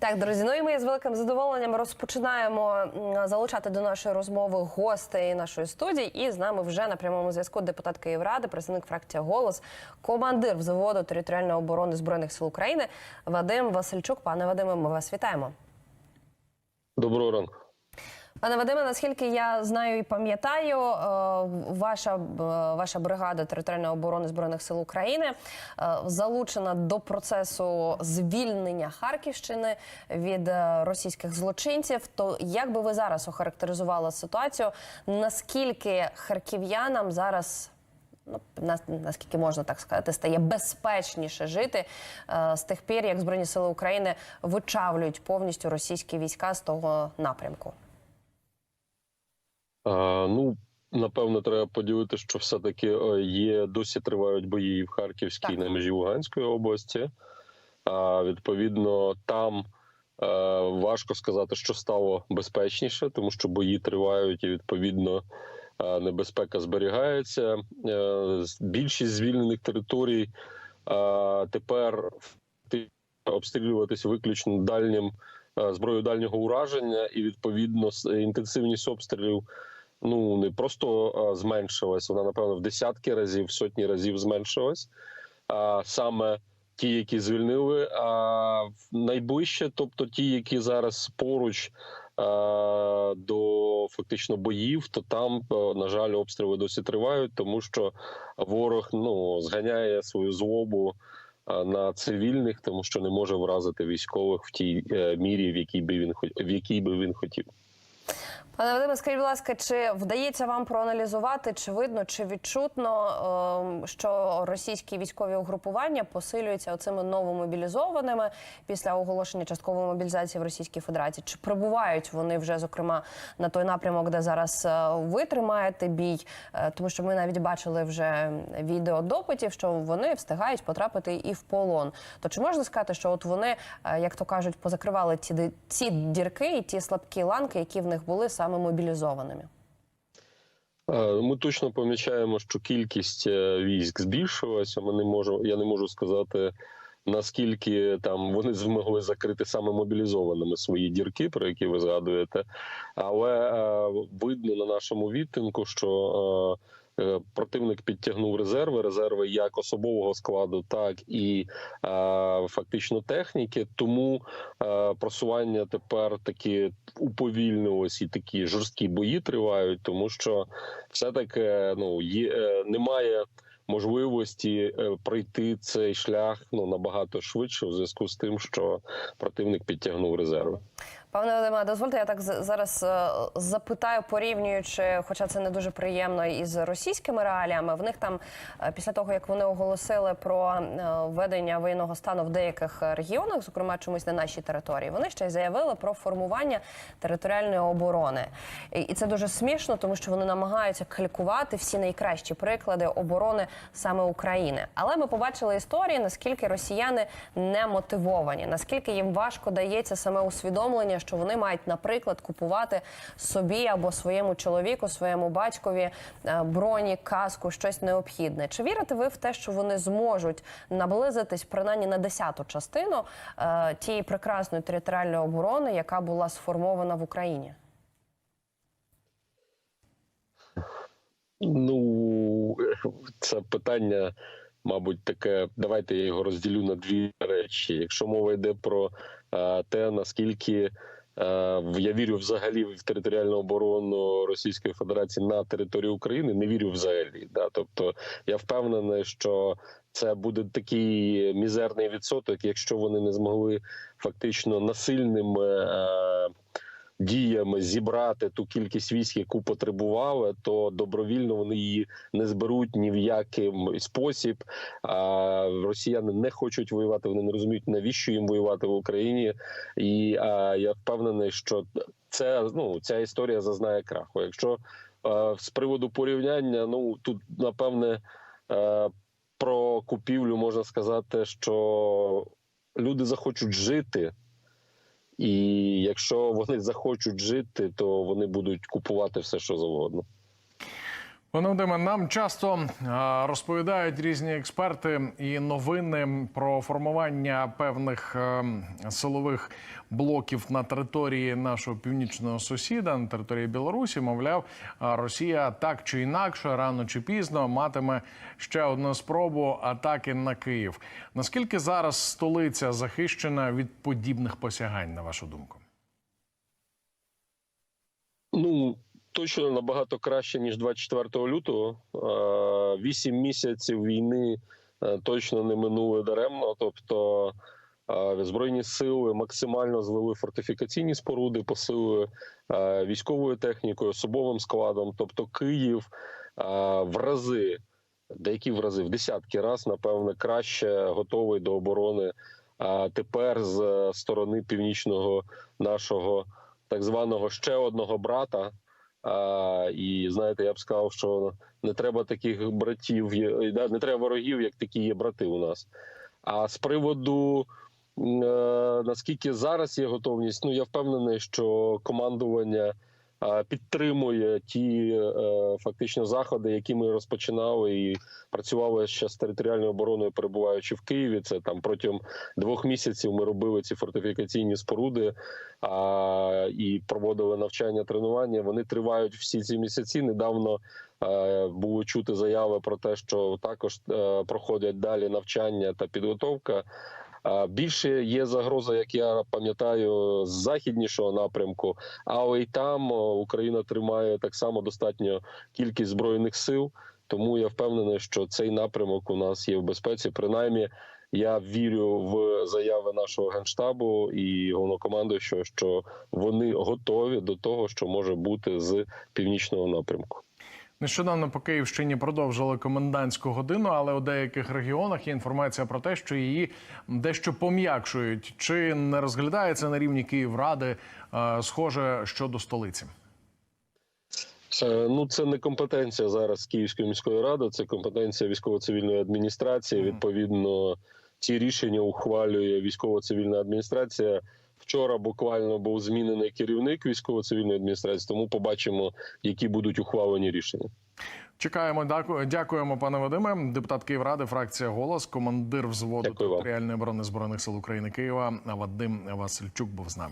Так, друзі, ну і ми з великим задоволенням розпочинаємо залучати до нашої розмови гостей нашої студії. І з нами вже на прямому зв'язку депутат Київради, представник фракції Голос, командир взводу територіальної оборони збройних сил України Вадим Васильчук. Пане Вадиме, ми вас вітаємо. Доброго ранку. Пане Вадиме, наскільки я знаю і пам'ятаю, е, ваша ваша бригада територіальної оборони збройних сил України е, залучена до процесу звільнення Харківщини від е, російських злочинців. То як би ви зараз охарактеризували ситуацію? Наскільки харків'янам зараз? Ну, нас- наскільки можна так сказати, стає безпечніше жити з тих пір, як Збройні Сили України вичавлюють повністю російські війська з того напрямку? А, ну напевно, треба поділити, що все-таки е, є досі тривають бої в Харківській Так. на межі Луганської області. А відповідно, там е, важко сказати, що стало безпечніше, тому що бої тривають, і відповідно е, небезпека зберігається. Більшість звільнених територій тепер обстрілюватися виключно дальнім зброєю дальнього ураження, і відповідно інтенсивність обстрілів ну не просто зменшилась, вона напевно в десятки разів, в сотні разів зменшилась. А саме ті, які звільнили, а найближче, тобто ті, які зараз поруч до фактично боїв, то там, е, на жаль, обстріли досі тривають, тому що ворог ну зганяє свою злобу на цивільних, тому що не може вразити військових в тій е, мірі, в якій би він в якій би він хотів. Пане Вадиме, скажіть, будь ласка, чи вдається вам проаналізувати, чи видно, чи відчутно, ем, що російські військові угрупування посилюються оцими новомобілізованими після оголошення часткової мобілізації в Російській Федерації? Чи прибувають вони вже, зокрема, на той напрямок, де зараз е, ви тримаєте бій? Е, Тому що ми навіть бачили вже відео допитів, що вони встигають потрапити і в полон. То чи можна сказати, що от вони, е, як то кажуть, позакривали ди- ці дірки і ті слабкі ланки, які в них були саме мобілізованими? Ми точно помічаємо, що кількість е, військ збільшилася. Ми не можу, я не можу сказати наскільки там вони змогли закрити саме мобілізованими свої дірки, про які ви згадуєте. Але е, видно на нашому відтинку, що е, противник підтягнув резерви, резерви як особового складу, так і е, фактично техніки. Тому е, просування тепер таки уповільнилось і такі жорсткі бої тривають, тому що все таки ну є е, немає можливості е, пройти цей шлях ну набагато швидше, в зв'язку з тим, що противник підтягнув резерви. Пане Вадиме, дозвольте, я так зараз е, запитаю, порівнюючи, хоча це не дуже приємно із російськими реаліями. В них там е, після того, як вони оголосили про е, введення воєнного стану в деяких регіонах, зокрема чомусь на нашій території, вони ще й заявили про формування територіальної оборони. І це дуже смішно, тому що вони намагаються калькувати всі найкращі приклади оборони саме України. Але ми побачили історії, наскільки росіяни не мотивовані, наскільки їм важко дається саме усвідомлення, що вони мають, наприклад, купувати собі або своєму чоловіку, своєму батькові е, броні, каску, щось необхідне. Чи вірите ви в те, що вони зможуть наблизитись принаймні на десяту частину е, тієї прекрасної територіальної оборони, яка була сформована в Україні? Ну це питання, мабуть, таке. Давайте я його розділю на дві речі. Якщо мова йде про те, наскільки е, я вірю взагалі в територіальну оборону Російської Федерації на території України, не вірю взагалі. Да? Тобто я впевнений, що це буде такий мізерний відсоток, якщо вони не змогли фактично насильними. Діями зібрати ту кількість військ, яку потребували, то добровільно вони її не зберуть ні в яким спосіб. А росіяни не хочуть воювати. Вони не розуміють, навіщо їм воювати в Україні. І я впевнений, що це ну ця історія зазнає краху. Якщо е, з приводу порівняння, ну тут напевне е, про купівлю можна сказати, що люди захочуть жити. І якщо вони захочуть жити, то вони будуть купувати все, що завгодно. Пане Вадиме, нам часто розповідають різні експерти і новини про формування певних е, силових блоків на території нашого північного сусіда, на території Білорусі. Мовляв, Росія так чи інакше, рано чи пізно матиме ще одну спробу атаки на Київ. Наскільки зараз столиця захищена від подібних посягань, на вашу думку? Точно набагато краще ніж 24 лютого. Е, Вісім місяців війни е, точно не минули даремно. Тобто е, збройні сили максимально звели фортифікаційні споруди, посилили е, військовою технікою, особовим складом. Тобто, Київ в рази, деякі в рази, в десятки раз, напевне, краще готовий до оборони. А тепер з сторони північного нашого так званого ще одного брата. А, і знаєте, я б сказав, що не треба таких братів, да, не треба ворогів, як такі є брати у нас. А з приводу е, наскільки зараз є готовність, ну я впевнений, що командування е, підтримує ті е, фактично заходи, які ми розпочинали і працювали ще з територіальною обороною, перебуваючи в Києві. Це там протягом двох місяців ми робили ці фортифікаційні споруди а, і проводили навчання тренування. Вони тривають всі ці місяці. Недавно е, було чути заяви про те, що також е, проходять далі навчання та підготовка. Більше є загроза, як я пам'ятаю, з західнішого напрямку, але й там Україна тримає так само достатньо кількість збройних сил. Тому я впевнений, що цей напрямок у нас є в безпеці. Принаймні, я вірю в заяви нашого генштабу і головнокомандуючого, що вони готові до того, що може бути з північного напрямку. Нещодавно по Київщині продовжили комендантську годину, але у деяких регіонах є інформація про те, що її дещо пом'якшують. Чи не розглядається на рівні Київради е, схоже щодо столиці? Е, Ну, це не компетенція зараз Київської міської ради, це компетенція військово-цивільної адміністрації. Відповідно, ці рішення ухвалює військово-цивільна адміністрація. Вчора буквально був змінений керівник військово-цивільної адміністрації, тому побачимо, які будуть ухвалені рішення. Чекаємо, дяку- дякуємо, пане Вадиме. Депутат Київради, фракція голос, командир взводу територіальної оборони збройних сил України Києва Вадим Васильчук був з нами.